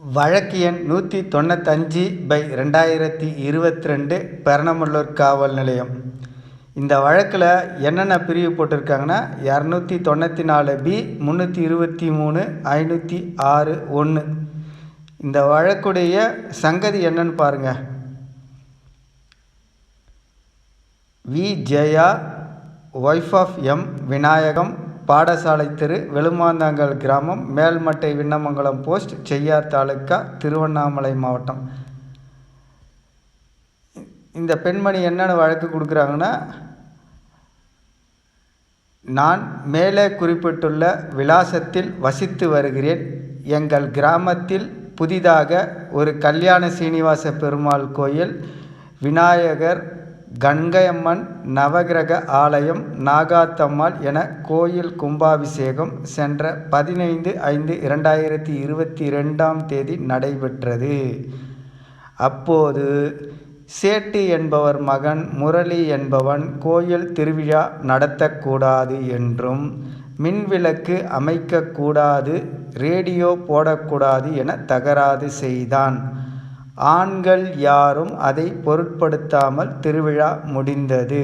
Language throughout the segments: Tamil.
வழக்கு எண் நூற்றி தொண்ணூத்தஞ்சு பை ரெண்டாயிரத்தி இருபத்தி ரெண்டு பெரணமல்லூர் காவல் நிலையம். இந்த வழக்கில் என்னென்ன பிரிவு போட்டிருக்காங்கன்னா இரநூத்தி தொண்ணூற்றி நாலு பி முந்நூற்றி இருபத்தி மூணு ஐநூற்றி ஆறு ஒன்று இந்த வழக்குடைய சங்கதி என்னன்னு பாருங்கள் V. Jaya wife of M. Vinayagam பாடசாலை தெரு வெளுமாந்தாங்கல் கிராமம் மேல்மட்டை விண்ணமங்கலம் போஸ்ட் செய்யார் தாலுக்கா திருவண்ணாமலை மாவட்டம். இந்த பெண்மணி என்னென்ன வழக்கு கொடுக்குறாங்கன்னா நான் மேலே குறிப்பிட்டுள்ள விலாசத்தில் வசித்து வருகிறேன். எங்கள் கிராமத்தில் புதிதாக ஒரு கல்யாண சீனிவாச பெருமாள் கோயில் விநாயகர் கங்கையம்மன் நவகிரக ஆலயம் நாகாத்தம்மாள் என கோயில் கும்பாபிஷேகம் சென்ற பதினைந்து ஐந்து இரண்டாயிரத்தி இருபத்தி ரெண்டாம் தேதி நடைபெற்றது. அப்போது சேட்டு என்பவர் மகன் முரளி என்பவன் கோயில் திருவிழா நடத்தக்கூடாது என்றும் மின்விளக்கு அமைக்கக்கூடாது ரேடியோ போடக்கூடாது என தகராறு செய்தான். ஆண்கள் யாரும் அதை பொருட்படுத்தாமல் திருவிழா முடிந்தது.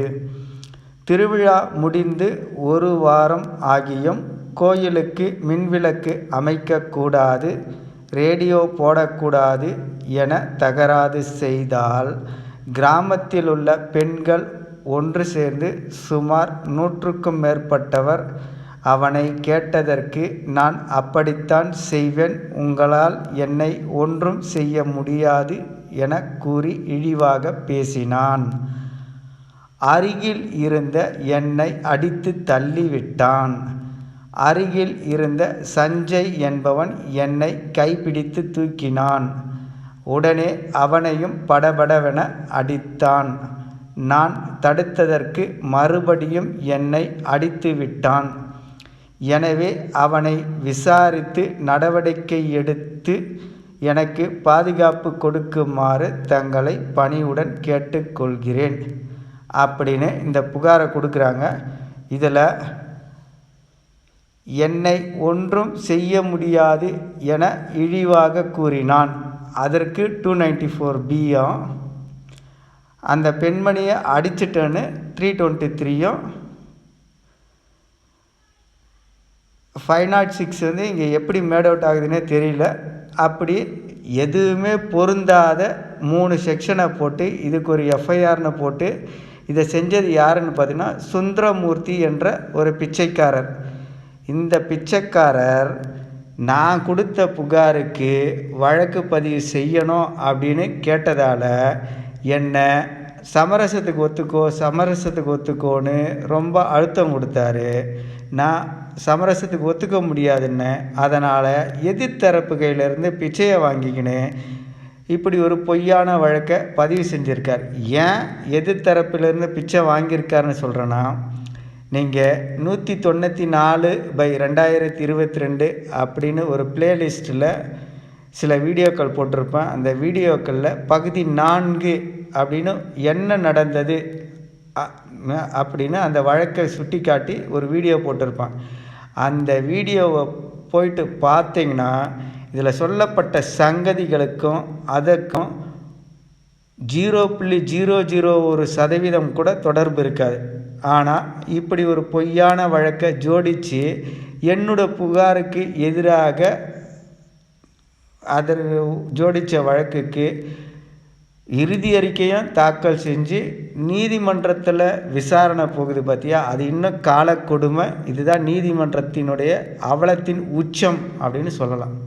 திருவிழா முடிந்து ஒரு வாரம் ஆகியும் கோயிலுக்கு மின்விளக்கு அமைக்கக்கூடாது ரேடியோ போடக்கூடாது என தகராறு செய்தால் கிராமத்தில் உள்ள பெண்கள் ஒன்று சேர்ந்து சுமார் நூற்றுக்கும் மேற்பட்டவர் அவனை கேட்டதற்கு நான் அப்படித்தான் செய்வேன் உங்களால் என்னை ஒன்றும் செய்ய முடியாது என கூறி இழிவாக பேசினான். அருகில் இருந்த என்னை அடித்து தள்ளிவிட்டான். அருகில் இருந்த சஞ்சய் என்பவன் என்னை கைப்பிடித்து தூக்கினான். உடனே அவனையும் படபடவென அடித்தான். நான் தடுத்ததற்கு மறுபடியும் என்னை அடித்து விட்டான் எனவே அவனை விசாரித்து நடவடிக்கை எடுத்து எனக்கு பாதுகாப்பு கொடுக்குமாறு தங்களை பணிவுடன் கேட்டுக்கொள்கிறேன். அப்படின்னு இந்த புகாரை கொடுக்குறாங்க. இதில் என்னை ஒன்றும் செய்ய முடியாது என இழிவாக கூறினான். அதற்கு டூ நைன்டி ஃபோர் பியும் அந்த பெண்மணியை அடிச்சிட்டேன்னு த்ரீ டுவெண்ட்டி த்ரீயும் ஃபைவ் நாட் சிக்ஸ் வந்து இங்கே எப்படி மேட் அவுட் ஆகுதுன்னே தெரியல. அப்படி எதுவுமே பொருந்தாத மூணு செக்ஷனை போட்டு இதுக்கு ஒரு எஃப்ஐஆர்னு போட்டு இதை செஞ்சது யாருன்னு பார்த்தீங்கன்னா சுந்தரமூர்த்தி என்ற ஒரு பிச்சைக்காரர். இந்த பிச்சைக்காரர் நான் கொடுத்த புகாருக்கு வழக்கு பதிவு செய்யணும் அப்படின்னு கேட்டதால் என்னை சமரசத்துக்கு ஒத்துக்கோ சமரசத்துக்கு ஒத்துக்கோன்னு ரொம்ப அழுத்தம் கொடுத்தாரு. நான் சமரசத்துக்கு ஒத்துக்க முடியாதுன்னு அதனால் எதிர்த்தரப்பு கையிலேருந்து பிச்சையை வாங்கிக்கின்னு இப்படி ஒரு பொய்யான வழக்கை பதிவு செஞ்சுருக்கார். ஏன் எதிர்த்தரப்பிலேருந்து பிச்சை வாங்கியிருக்காருன்னு சொல்கிறேன்னா நீங்கள் நூற்றி தொண்ணூற்றி நாலு பை ரெண்டாயிரத்தி இருபத்தி ரெண்டு அப்படின்னு ஒரு பிளேலிஸ்ட்டில் சில வீடியோக்கள் போட்டிருப்பேன். அந்த வீடியோக்களில் பகுதி நான்கு அப்படின்னு என்ன நடந்தது அப்படின்னு அந்த வழக்கை சுட்டி காட்டி ஒரு வீடியோ போட்டிருப்பான். அந்த வீடியோவை போயிட்டு பார்த்தீங்கன்னா இதில் சொல்லப்பட்ட சங்கதிகளுக்கும் அதற்கும் ஜீரோ புள்ளி ஜீரோ ஜீரோ ஒரு சதவீதம் கூட தொடர்பு இருக்காது. ஆனால் இப்படி ஒரு பொய்யான வழக்கை ஜோடித்து என்னோட புகாருக்கு எதிராக அதை ஜோடித்த வழக்குக்கு இறுதி அறிக்கையும் தாக்கல் செஞ்சு நீதிமன்றத்தில் விசாரணை போகுது பார்த்தியா அது இன்னும் காலக்கொடுமை இதுதான் நீதிமன்றத்தினுடைய அவலத்தின் உச்சம் அப்படின்னு சொல்லலாம்.